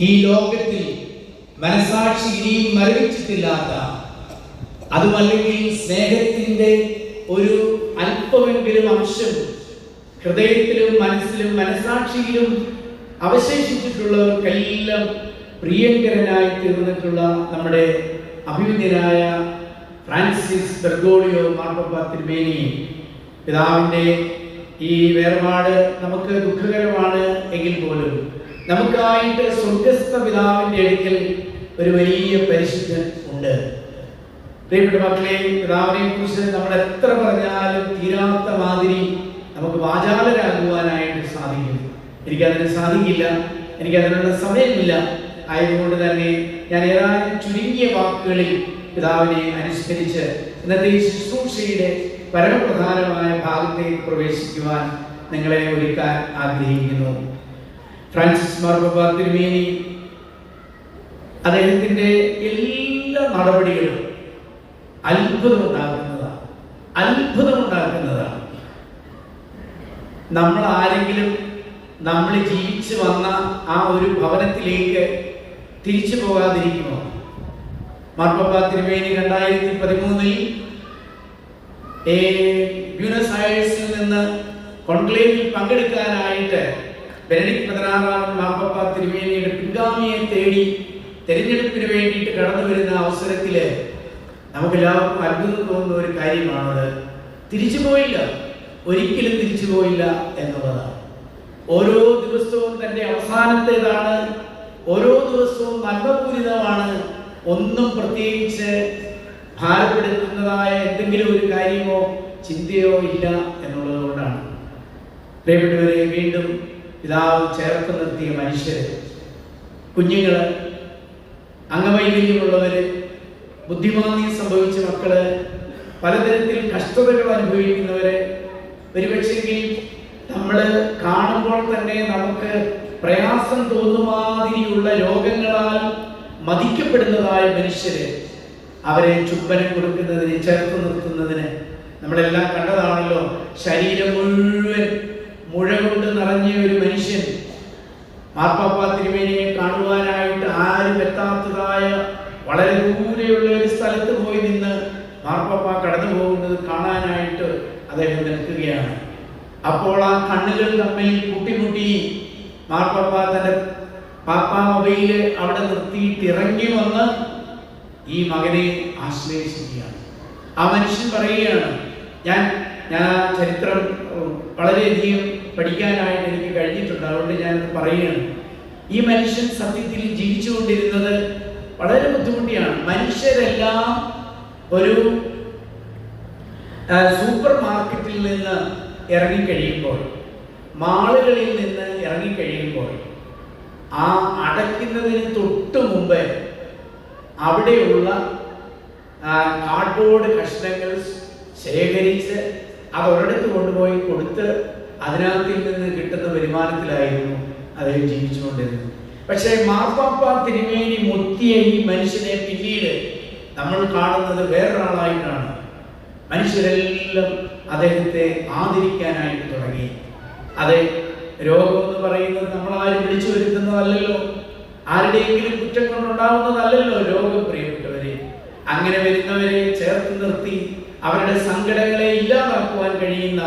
ഈ ലോകത്തിൽ മനസാക്ഷി ഇനിയും മരവിച്ചിട്ടില്ലാത്ത അതുമല്ലെങ്കിൽ സ്നേഹത്തിന്റെ ഒരു അല്പമെങ്കിലും അംശം ഹൃദയത്തിലും മനസ്സിലും മനസാക്ഷിയിലും അവശേഷിച്ചിട്ടുള്ളവർക്കെല്ലാം പ്രിയങ്കരനായി തീർന്നിട്ടുള്ള നമ്മുടെ അഭിമന്യനായ ഫ്രാൻസിസ് ബെർഗോളിയോ മാർപ്പപ്പ തിരുമേനി പിതാവിന്റെ ഈ വേർപാട് നമുക്ക് ദുഃഖകരമാണ് എങ്കിൽ പോലും. നമുക്കായിട്ട് സ്വർഗസ്ഥ പിതാവിന്റെ അടുക്കൽ ഒരു വലിയ പരിശുദ്ധൻ ഉണ്ട്. പ്രിയപ്പെട്ട മക്കളെ പിതാവിനെ കുറിച്ച് നമ്മൾ എത്ര പറഞ്ഞാലും തീരാത്ത മാതിരി നമുക്ക് വാചാലരാകുവാനായിട്ട് സാധിക്കും. എനിക്കതിന് സാധിക്കില്ല എനിക്കതിനുള്ള സമയമില്ല. ആയതുകൊണ്ട് തന്നെ ഞാൻ ഏതാനും ചുരുങ്ങിയ വാക്കുകളിൽ പിതാവിനെ അനുസ്മരിച്ച് ഇന്നത്തെ ഈ ശുശ്രൂഷയുടെ പരമപ്രധാനമായ ഭാഗത്തേക്ക് പ്രവേശിക്കുവാൻ നിങ്ങളെ ഒരുക്കാൻ ആഗ്രഹിക്കുന്നു. ഫ്രാൻസിസ് മാർബബ തിരുമേനി അദ്ദേഹത്തിന്റെ എല്ലാ നടപടികളും അത്ഭുതമുണ്ടാക്കുന്നതാണ്. അത്ഭുതമുണ്ടാക്കുന്നതാണ്. നമ്മൾ ആരെങ്കിലും നമ്മൾ ജീവിച്ചു വന്ന ആ ഒരു ഭവനത്തിലേക്ക് തിരിച്ചു പോകാതിരിക്കുമോ? മാർപ്പപ്പ തിരുമേനി രണ്ടായിരത്തി പതിമൂന്നിൽ ബ്യൂണസ് ആയേഴ്സിൽ നിന്ന് കോൺക്ലേവിൽ പങ്കെടുക്കാനായിട്ട് ബെനഡിക് പതിനാറാമൻ മാർപ്പപ്പ തിരുമേനിയുടെ പിൻഗാമിയെ തേടി തെരഞ്ഞെടുപ്പിന് വേണ്ടിയിട്ട് കടന്നു വരുന്ന അവസരത്തിൽ നമുക്കെല്ലാവർക്കും അത്ഭുതം തോന്നുന്ന ഒരു കാര്യമാണത്. തിരിച്ചു പോയില്ല. ഒരിക്കലും തിരിച്ചു പോയില്ല എന്നുള്ളതാണ്. ഓരോ ദിവസവും തന്റെ അവസാനത്തേതാണ് ഓരോ ദിവസവും നന്മപൂരിതമാണ്. ഒന്നും പ്രത്യേകിച്ച് ഭാരപ്പെടുത്തുന്നതായ എന്തെങ്കിലും ഒരു കാര്യമോ ചിന്തയോ ഇല്ല എന്നുള്ളത് കൊണ്ടാണ്. പ്രിയപ്പെട്ടവരെ വീണ്ടും പിതാവ് ചേർത്ത് നിർത്തിയ മനുഷ്യര് കുഞ്ഞുങ്ങൾ അംഗവൈകല്യമുള്ളവർ ബുദ്ധിമാന്യം സംഭവിച്ച മക്കൾ പലതരത്തിൽ കഷ്ടതകൾ അനുഭവിക്കുന്നവര് ഒരുപക്ഷെങ്കിൽ നമ്മൾ കാണുമ്പോൾ തന്നെ നമുക്ക് പ്രയാസം തോന്നുമാതിരിയുള്ള രോഗങ്ങളാൽ മതിക്കപ്പെടുന്നതായ മനുഷ്യര് അവരെ ചുംബനം കൊടുക്കുന്നതിന് ചേർത്ത് നിർത്തുന്നതിന് നമ്മളെല്ലാം കണ്ടതാണല്ലോ ശരീരം മുഴുവൻ മുഴ കൊണ്ട് നിറഞ്ഞ ഒരു മനുഷ്യൻ മാർപ്പാപ്പ തിരുമേനിയെ കാണുവാനായിട്ട് ആരും എത്താത്തതായ വളരെ ദൂരെയുള്ള ഒരു സ്ഥലത്ത് പോയി നിന്ന് മാർപ്പാപ്പ കടന്നു പോകുന്നത് കാണാനായിട്ട് അദ്ദേഹം നിൽക്കുകയാണ്. അപ്പോൾ ആ കണ്ണുകൾ തമ്മിൽ കുട്ടിമുട്ടി മാർപ്പാപ്പ തന്റെ പാപ്പാ മൊബൈൽ അവിടെ നിർത്തിയിട്ട് ഇറങ്ങി വന്ന് ഈ മകനെ ആശ്രയിച്ചിരിക്കുകയാണ്. ആ മനുഷ്യൻ പറയുകയാണ് ഞാൻ ഞാൻ ആ ചരിത്രം വളരെയധികം പഠിക്കാനായിട്ട് എനിക്ക് കഴിഞ്ഞിട്ടുണ്ട്. അതുകൊണ്ട് ഞാനത് പറയുകയാണ്. ഈ മനുഷ്യൻ സത്യത്തിൽ ജീവിച്ചുകൊണ്ടിരുന്നത് വളരെ ബുദ്ധിമുട്ടിയാണ്. മനുഷ്യരെല്ലാം ഒരു സൂപ്പർ മാർക്കറ്റിൽ നിന്ന് ഇറങ്ങിക്കഴിയുമ്പോൾ മാളുകളിൽ നിന്ന് ഇറങ്ങിക്കഴിയുമ്പോൾ ആ അടയ്ക്കുന്നതിന് തൊട്ട് മുമ്പ് അവിടെയുള്ള കാർഡ്ബോർഡ് കഷ്ണങ്ങൾ ശേഖരിച്ച് അത് ഒരിടത്ത് കൊണ്ടുപോയി കൊടുത്ത് അതിനകത്തിൽ നിന്ന് കിട്ടുന്ന വരുമാനത്തിലായിരുന്നു അദ്ദേഹം ജീവിച്ചുകൊണ്ടിരുന്നത്. പക്ഷേ മാർപ്പാപ്പ തിരുമേനി മുത്തിയ ഈ മനുഷ്യനെ പിന്നീട് നമ്മൾ കാണുന്നത് വേറൊരാളായിട്ടാണ്. മനുഷ്യരെല്ലാം അദ്ദേഹത്തെ ആദരിക്കാനായിട്ട് തുടങ്ങി. അതെ രോഗം എന്ന് പറയുന്നത് നമ്മൾ ആരും വിളിച്ചു വരുത്തുന്നതല്ലല്ലോ. ആരുടെയെങ്കിലും കുറ്റം കൊണ്ടുണ്ടാവുന്നതല്ലല്ലോ രോഗം പ്രിയപ്പെട്ടവരെ. അങ്ങനെ വരുന്നവരെ ചേർത്ത് നിർത്തി അവരുടെ സങ്കടങ്ങളെ ഇല്ലാതാക്കുവാൻ കഴിയുന്ന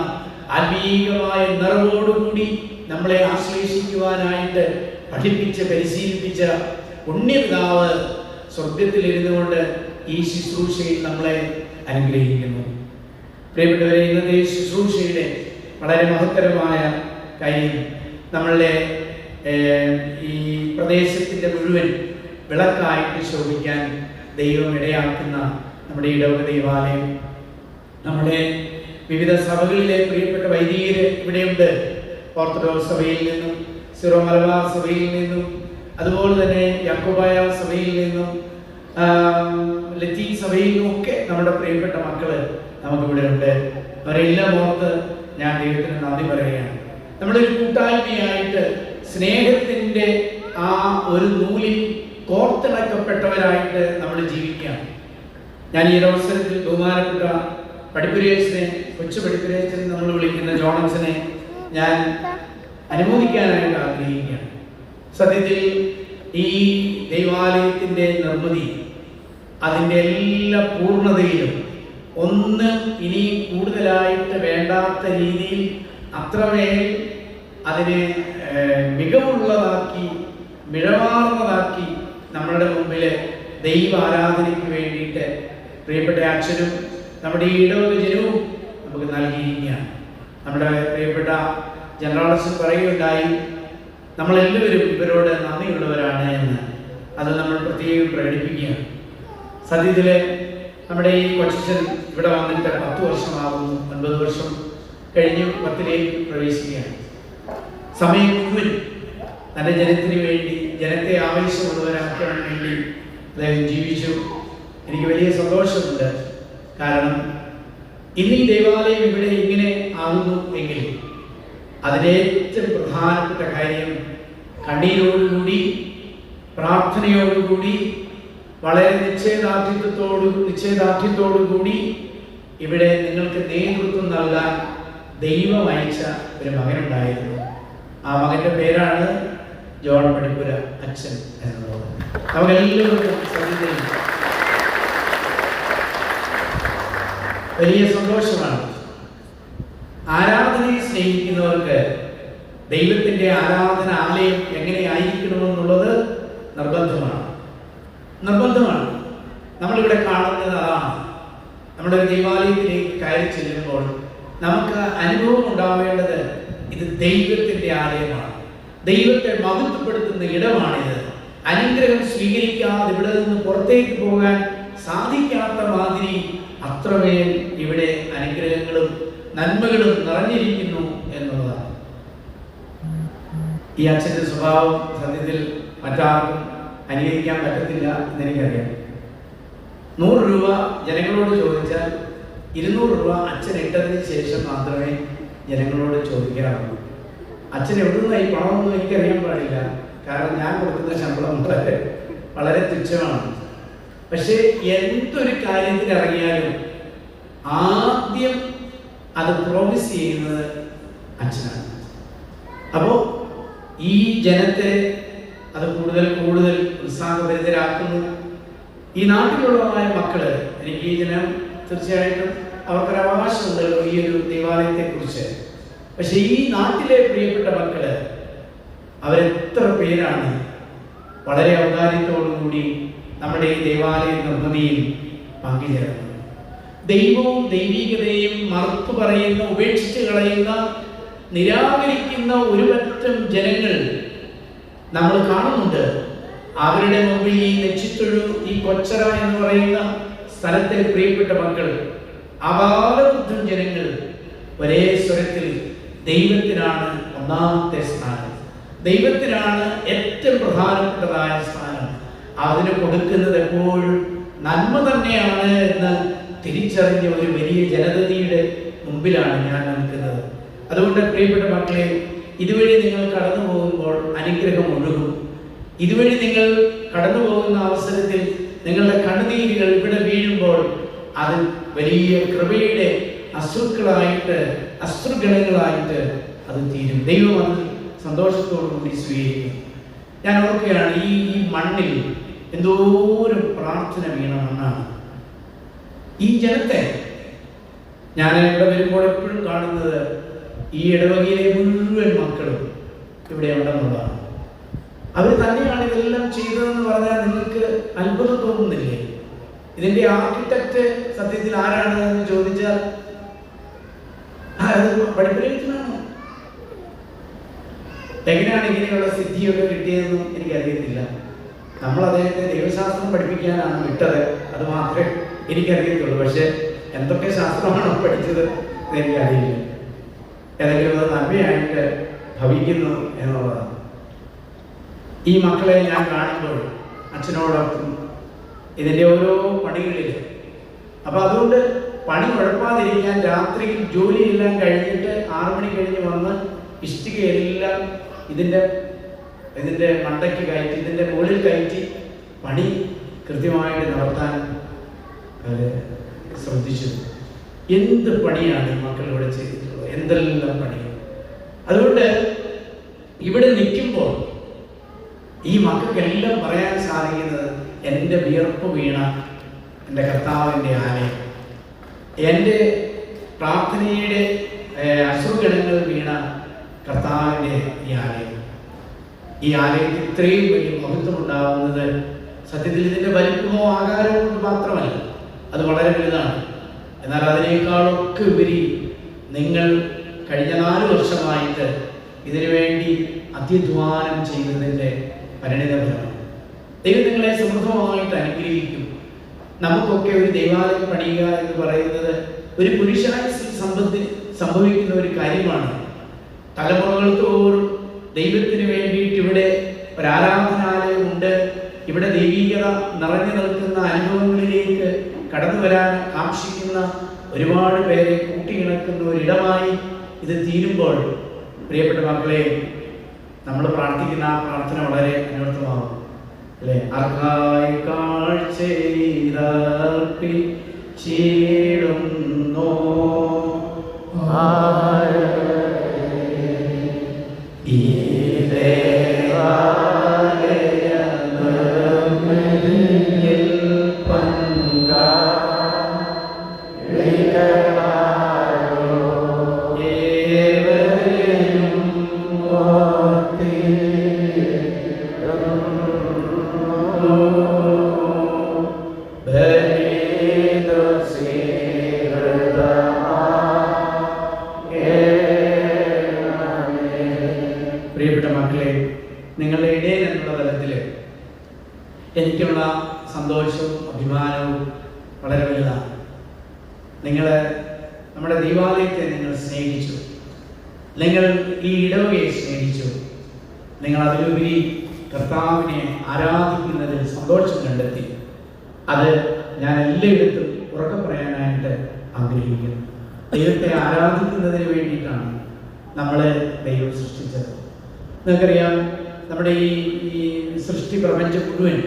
ആത്മീയമായ നിറവോടുകൂടി നമ്മളെ ആശ്ലേഷിക്കുവാനായിട്ട് പഠിപ്പിച്ച് പരിശീലിപ്പിച്ച പുണ്യപിതാവ് സ്വർഗത്തിൽ ഇരുന്നുകൊണ്ട് ഈ ശുശ്രൂഷയിൽ നമ്മളെ അനുഗ്രഹിക്കുന്നു. പ്രിയപ്പെട്ടവരെ ഇന്നത്തെ ശുശ്രൂഷയുടെ വളരെ മഹത്തരമായ കാര്യം നമ്മളുടെ ഈ പ്രദേശത്തിന്റെ മുഴുവൻ വിളക്കായിട്ട് ശോഭിക്കാൻ ദൈവം ഇടയാക്കുന്ന നമ്മുടെ ഇടവക ദൈവാലയം നമ്മുടെ വിവിധ സഭകളിലെ പ്രിയപ്പെട്ട വൈദികര് ഇവിടെയുണ്ട്. ഓർത്തഡോക്സ് സഭയിൽ നിന്നും സിറോ മലബാർ സഭയിൽ നിന്നും അതുപോലെ തന്നെ യാക്കോബായ സഭയിൽ നിന്നും ലത്തി സഭയിൽ നിന്നും ഒക്കെ നമ്മുടെ പ്രിയപ്പെട്ട മക്കൾ നമുക്കിവിടെ ഉണ്ട്. അവരെല്ലാം ഓർത്ത് ഞാൻ ദൈവത്തിന് നന്ദി പറയുകയാണ്. നമ്മുടെ ഒരു കൂട്ടായ്മയായിട്ട് സ്നേഹത്തിന്റെ ആ ഒരു നൂലിൽ കോർത്തിണക്കപ്പെട്ടവരായിട്ട് നമ്മൾ ജീവിക്കുകയാണ്. ഞാൻ ഈ ഒരു അവസരത്തിൽ ബഹുമാനപ്പെട്ട പഠിപ്പുരേശനെ കൊച്ചു പഠിപ്പുരേച്ചനെ നമ്മൾ വിളിക്കുന്ന ജോണൻസിനെ ഞാൻ അനുമോദിക്കാനായിട്ട് ആഗ്രഹിക്കുകയാണ്. സത്യത്തിൽ ഈ ദൈവാലയത്തിന്റെ നിർമ്മിതി അതിന്റെ എല്ലാ പൂർണതയിലും ഒന്ന് ഇനി കൂടുതലായിട്ട് വേണ്ടാത്ത രീതിയിൽ അത്രമേൽ അതിനെ മികവുള്ളതാക്കി മിഴവാർന്നതാക്കി നമ്മളുടെ മുമ്പിൽ ദൈവ ആരാധനയ്ക്ക് വേണ്ടിയിട്ട് പ്രിയപ്പെട്ട അച്ഛനും നമ്മുടെ ഈ ഇടവക ജനവും നമുക്ക് നൽകിയിരിക്കുകയാണ്. നമ്മുടെ പ്രിയപ്പെട്ട ജനറാളസ് പറയുകയുണ്ടായി നമ്മളെല്ലാവരും ഇവരോട് നന്ദിയുള്ളവരാണ് എന്ന്. അത് നമ്മൾ പ്രത്യേകം പ്രകടിപ്പിക്കുകയാണ്. സത്യത്തിൽ നമ്മുടെ ഈ കൊച്ചൻ ഇവിടെ വന്നിട്ട് പത്ത് വർഷമാകുന്നു ഒൻപത് വർഷം കഴിഞ്ഞ് പത്തിലേക്ക് പ്രവേശിക്കുകയാണ്. സമയം മുഴുവൻ തന്റെ ജനത്തിന് വേണ്ടി ജനത്തെ ആവേശമുള്ളവരാക്കാൻ വേണ്ടി അദ്ദേഹം ജീവിച്ചു. എനിക്ക് വലിയ സന്തോഷമുണ്ട്. കാരണം ഇന്ന് ഈ ദേവാലയം ഇവിടെ ഇങ്ങനെ ആകുന്നു എങ്കിൽ അതിലേറ്റവും പ്രധാനപ്പെട്ട കാര്യം കണ്ണീരോടുകൂടി പ്രാർത്ഥനയോടുകൂടി വളരെ നിശ്ചയദാർഢ്യത്തോടു കൂടി ഇവിടെ നിങ്ങൾക്ക് നേതൃത്വം നൽകാൻ ദൈവം അയച്ച ഒരു മകനുണ്ടായിരുന്നു. ആ മകന്റെ പേരാണ് ജോൺ പടിപ്പുര അച്ഛൻ എന്നുള്ളത്. അവരെല്ലാവർക്കും വലിയ സന്തോഷമാണ്. ആരാധനയെ സ്നേഹിക്കുന്നവർക്ക് ദൈവത്തിന്റെ ആരാധന ആലയം എങ്ങനെയായിരിക്കണമെന്നുള്ളത് നിർബന്ധമാണ്. നിർബന്ധമാണ്. നമ്മളിവിടെ കാണുന്നത് അതാണ്. നമ്മുടെ ദൈവാലയത്തിലേക്ക് കയറി ചെല്ലുമ്പോൾ നമുക്ക് അനുഭവം ഉണ്ടാവേണ്ടത് ഇത് ദൈവത്തിന്റെ ആലയമാണ്. ദൈവത്തെ മഹത്വപ്പെടുത്തുന്ന ഇടമാണിത്. അനുഗ്രഹം സ്വീകരിക്കാതെ ഇവിടെ നിന്ന് പുറത്തേക്ക് പോകാൻ സാധിക്കാത്ത മാതിരി അത്രമേൽ ഇവിടെ അനുഗ്രഹങ്ങളും നന്മകളും നിറഞ്ഞിരിക്കുന്നു എന്നുള്ളതാണ്. ഈ അച്ഛന്റെ സ്വഭാവം സത്യത്തിൽ മറ്റാർക്കും അനുകരിക്കാൻ പറ്റത്തില്ല എന്നെനിക്കറിയാം. നൂറ് രൂപ ജനങ്ങളോട് ചോദിച്ചാൽ ഇരുന്നൂറ് രൂപ അച്ഛൻ ഇട്ടതിന് ശേഷം മാത്രമേ ജനങ്ങളോട് ചോദിക്കാറുള്ളൂ. അച്ഛൻ എവിടുന്ന ഈ പണമൊന്നും എനിക്കറിയാൻ പാടില്ല. കാരണം ഞാൻ കൊടുക്കുന്ന ശമ്പളം വളരെ വളരെ തുച്ഛമാണ്. പക്ഷേ എന്തൊരു കാര്യത്തിന് ഇറങ്ങിയാലും ആദ്യം അത് പ്രോമിസ് ചെയ്യുന്നത് അച്ഛനാണ്. അപ്പോൾ ഈ ജനത്തെ അത് കൂടുതൽ കൂടുതൽ ഉത്സാഹഭരിതരാക്കുന്നു. ഈ നാട്ടിലുള്ളതായ മക്കൾ എനിക്ക് ഈ ജനം തീർച്ചയായിട്ടും അവർക്കൊരു അവകാശമുണ്ടല്ലോ ഈ ഒരു ദേവാലയത്തെ കുറിച്ച് പക്ഷെ ഈ നാട്ടിലെ പ്രിയപ്പെട്ട മക്കൾ അവരെത്ര പേരാണ് വളരെ ഔദാര്യത്തോടുകൂടി നമ്മുടെ ഈ ദേവാലയ നിർമ്മിതിയിൽ പങ്കുചേർന്നത് ദൈവവും ദൈവികതയും മറുത്തു പറയുന്ന ഉപേക്ഷിച്ച് കളയുന്ന നിരാകരിക്കുന്ന ഒരു പറ്റം ജനങ്ങൾ നമ്മൾ കാണുന്നുണ്ട്. അവരുടെ മുമ്പിൽ ഈ നെച്ചിത്തൊഴു ഈ കൊച്ചറ എന്ന് പറയുന്ന സ്ഥലത്തെ പ്രിയപ്പെട്ട മക്കൾ അപാലബുദ്ധം ജനങ്ങൾ ഒരേ സ്വരത്തിൽ ദൈവത്തിനാണ് ഒന്നാമത്തെ സ്ഥാനം. ദൈവത്തിനാണ് ഏറ്റവും പ്രധാനപ്പെട്ടതായ സ്ഥാനം. അതിന് കൊടുക്കുന്നത് എപ്പോഴും നന്മ തന്നെയാണ് എന്ന് തിരിച്ചറിഞ്ഞ ഒരു വലിയ ജനതയുടെ മുമ്പിലാണ് ഞാൻ നിൽക്കുന്നത്. അതുകൊണ്ട് പ്രിയപ്പെട്ട മക്കളെ ഇതുവഴി നിങ്ങൾ കടന്നു പോകുമ്പോൾ അനുഗ്രഹം ഒഴുകും. ഇതുവഴി നിങ്ങൾ കടന്നു പോകുന്ന അവസരത്തിൽ നിങ്ങളുടെ കണ്ണുനീരുകൾ ഇവിടെ വീഴുമ്പോൾ അത് വലിയ കൃപയുടെ അശ്രുക്കളായിട്ട് അശ്രുഗണങ്ങളായിട്ട് അത് തീരും. ദൈവം അത് സന്തോഷത്തോടു കൂടി സ്വീകരിക്കും. ഞാൻ ഓർക്കുകയാണ് ഈ ഈ മണ്ണിൽ എന്തോരം പ്രാർത്ഥന വീണ മണ്ണാണ്. ഈ ജനത്തെ ഞാൻ ഇവിടെ വരുമ്പോൾ എപ്പോഴും കാണുന്നത് ഈ ഇടവകയിലെ മുഴുവൻ മക്കളും ഇവിടെ ഉണ്ടെന്നുള്ളതാണ്. അവർ തന്നെയാണ് ഇതെല്ലാം ചെയ്തതെന്ന് പറഞ്ഞാൽ നിങ്ങൾക്ക് അത്ഭുതം തോന്നുന്നില്ലേ? ഇതിന്റെ ആർക്കിടെക്ട് സത്യത്തിൽ ആരാണ് എന്ന് ചോദിച്ചാൽ അത് എങ്ങനെയാണ് ഇങ്ങനെയുള്ള സിദ്ധിയൊക്കെ കിട്ടിയതെന്നും എനിക്കറിയത്തില്ല. നമ്മൾ അദ്ദേഹത്തെ ദൈവശാസ്ത്രം പഠിപ്പിക്കാനാണ് വിട്ടത്. അത് മാത്രമേ എനിക്കറിയത്തുള്ളൂ. പക്ഷേ എന്തൊക്കെ ശാസ്ത്രമാണോ പഠിച്ചത് എനിക്കറിയില്ല. ഏതെങ്കിലും അത് നന്മയായിട്ട് ഭവിക്കുന്നു എന്നുള്ളതാണ്. ഈ മക്കളെ ഞാൻ കാണുമ്പോൾ അച്ഛനോടൊപ്പം ഇതിന്റെ ഓരോ പണികളിൽ അപ്പം അതുകൊണ്ട് പണി കുഴപ്പാതിരിക്കാൻ രാത്രിയിൽ ജോലിയെല്ലാം കഴിഞ്ഞിട്ട് ആറു മണി കഴിഞ്ഞ് വന്ന് ഇഷ്ടികയെല്ലാം ഇതിന്റെ ഇതിന്റെ മണ്ടയ്ക്ക് കയറ്റി ഇതിന്റെ മുകളിൽ കയറ്റി പണി കൃത്യമായിട്ട് നടത്താൻ ശ്രദ്ധിച്ചു എന്ത് പണിയാണ് മക്കൾ ഇവിടെ ചെയ്തിട്ടുള്ളത്? എന്തെല്ലാം പണി അതുകൊണ്ട് ഇവിടെ നിൽക്കുമ്പോൾ ഈ മക്കൾക്കെല്ലാം പറയാൻ സാധിക്കുന്നത് എന്റെ വിയർപ്പ് വീണ എന്റെ കർത്താവിന്റെ ആലയം. എന്റെ പ്രാർത്ഥനയുടെ അശ്രുഗണങ്ങൾ വീണ കർത്താവിന്റെ ഈ ആലയം. ഈ ആലയത്തിൽ ഇത്രയും വലിയ മഹത്വം ഉണ്ടാകുന്നത് സത്യത്തിൽ ഇതിന്റെ വലിപ്പമോ ആകാരമോ കൊണ്ട് മാത്രമല്ല അത് വളരെ വലുതാണ്. എന്നാൽ അതിനേക്കാളൊക്കെ ഉപരി നിങ്ങൾ കഴിഞ്ഞ നാല് വർഷമായിട്ട് ഇതിനുവേണ്ടി വേണ്ടി അത്യധ്വാനം ചെയ്തതിന്റെ പരിണിതഫലമാണ് ദൈവം നിങ്ങളെ സമൃദ്ധമായിട്ട് അനുഗ്രഹിക്കും. നമുക്കൊക്കെ ഒരു ദൈവാലയം പണിയുക എന്ന് പറയുന്നത് ഒരു പുരുഷായുസിൽ സംബന്ധി സംഭവിക്കുന്ന ഒരു കാര്യമാണ്. തലമുറകൾ തോറും ദൈവത്തിന് വേണ്ടിയിട്ട് ഇവിടെ ഒരു ആരാധനാലയമുണ്ട് ഇവിടെ ദൈവീകത നിറഞ്ഞു നിൽക്കുന്ന അനുഭവങ്ങളിലേക്ക് കടന്നു വരാൻ കാക്ഷിക്കുന്ന ഒരുപാട് പേരെ കൂട്ടിയിണക്കുന്ന ഒരിടമായി ഇത് തീരുമ്പോൾ പ്രിയപ്പെട്ട മക്കളെ നമ്മൾ പ്രാർത്ഥിക്കുന്ന ആ പ്രാർത്ഥന വളരെ അനർത്ഥമാകും. അല്ലെ? അർഹായി കാഴ്ചയിടുന്നു ഈ എനിക്കുള്ള സന്തോഷവും അഭിമാനവും വളരെ വലുതാണ്. നിങ്ങൾ നമ്മുടെ ദീപാലയത്തെ നിങ്ങൾ സ്നേഹിച്ചു. നിങ്ങൾ ഈ ഇടവയെ സ്നേഹിച്ചു. നിങ്ങൾ അതിലുപരി കർത്താവിനെ ആരാധിക്കുന്നതിൽ സന്തോഷം കണ്ടെത്തി. അത് ഞാൻ എല്ലായിടത്തും ഉറക്കെ പറയാനായിട്ട് ആഗ്രഹിക്കുന്നു. ദൈവത്തെ ആരാധിക്കുന്നതിന് വേണ്ടിയിട്ടാണ് നമ്മളെ ദൈവം സൃഷ്ടിച്ചത്. നിങ്ങൾക്കറിയാം നമ്മുടെ ഈ ഈ സൃഷ്ടി പ്രപഞ്ചം മുഴുവൻ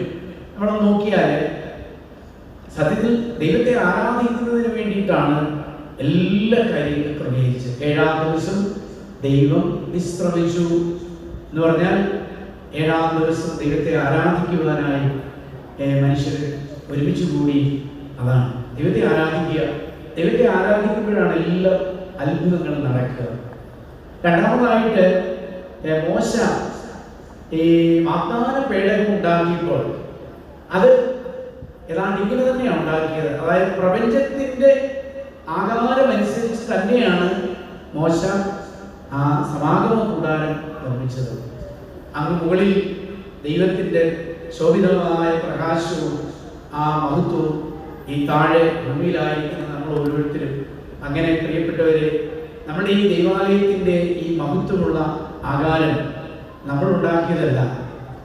നമ്മൾ നോക്കിയാൽ സത്യത്തിൽ ദൈവത്തെ ആരാധിക്കുന്നതിന് വേണ്ടിയിട്ടാണ് എല്ലാ കാര്യങ്ങളും ക്രമീകരിച്ചത്. ഏഴാം ദിവസം ദൈവം വിശ്രമിച്ചു എന്ന് പറഞ്ഞാൽ ഏഴാം ദിവസം ദൈവത്തെ ആരാധിക്കുവാനായി മനുഷ്യർ ഒരുമിച്ച് കൂടി അതാണ്. ദൈവത്തെ ആരാധിക്കുക. ദൈവത്തെ ആരാധിക്കുമ്പോഴാണ് എല്ലാ അത്ഭുതങ്ങളും നടക്കുക. രണ്ടാമതായിട്ട് മോശ ഈ വാഗ്ദാന പേടകം ഉണ്ടാക്കിയപ്പോൾ അത് ഏതാണ്ട് ഇങ്ങനെ തന്നെയാണ് ഉണ്ടാക്കിയത്. അതായത് പ്രപഞ്ചത്തിന്റെ ആകാരമനുസരിച്ച് തന്നെയാണ് മോശ ആ സമാഗമ കൂടാരം നിർമ്മിച്ചത്. അങ്ങ് മുകളിൽ ദൈവത്തിന്റെ ശോഭിതമായ പ്രകാശവും ആ മഹത്വവും ഈ താഴെ ഭൂമിയിലായിരിക്കുന്ന നമ്മൾ ഓരോരുത്തരും അങ്ങനെ പ്രിയപ്പെട്ടവരെ നമ്മുടെ ഈ ദൈവാലയത്തിന്റെ ഈ മഹത്വമുള്ള ആകാരം നമ്മൾ ഉണ്ടാക്കിയതല്ല.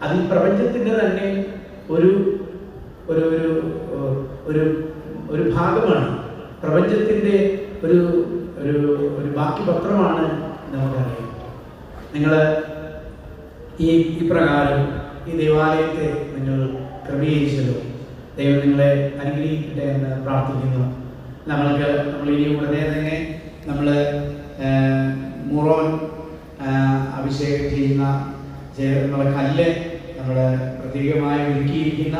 അത് ഈ പ്രപഞ്ചത്തിന്റെ തന്നെ ഒരു ഒരു ഒരു ഒരു ഒരു ഭാഗമാണ്. പ്രപഞ്ചത്തിന്റെ ഒരു ഒരു ഒരു ബാക്കി പത്രമാണ് നമുക്കറിയാം നിങ്ങൾ ഈ ഇപ്രകാരം ഈ ദേവാലയത്തെ നിങ്ങൾ ക്രമീകരിച്ചല്ലോ. ദൈവം നിങ്ങളെ അനുഗ്രഹിക്കട്ടെ എന്ന് പ്രാർത്ഥിക്കുന്നു. നമ്മൾക്ക് നമ്മൾ ഇനി ഉടനെ തന്നെ നമ്മൾ മുറോൻ അഭിഷേകം ചെയ്യുന്ന നമ്മളെ കല്ല് നമ്മൾ പ്രത്യേകമായി ഒരുക്കിയിരിക്കുന്ന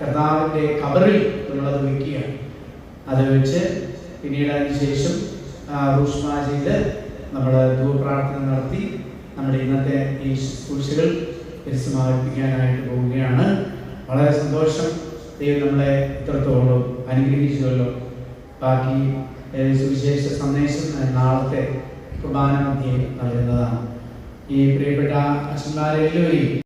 കർത്താവിന്റെ കബറിൽ നമ്മളത് വയ്ക്കുകയാണ്. അത് വെച്ച് പിന്നീട് അതിന് ശേഷം റൂഷ്മ ചെയ്ത് നമ്മൾ ധൂപ്രാർത്ഥന നടത്തി നമ്മുടെ ഇന്നത്തെ ഈ ശുശ്രൂഷകൾ പരിസമാപിപ്പിക്കാനായിട്ട് പോവുകയാണ്. വളരെ സന്തോഷം. ദൈവം നമ്മളെ ഇത്രത്തോളം അനുഗ്രഹിച്ചുവല്ലോ ബാക്കി സുവിശേഷ സന്ദേശം നാളത്തെ കുർബാന മധ്യേ നൽകുന്നതാണ് ഈ പ്രിയപ്പെട്ട അച്ഛന്മാരെല്ലാവരെയും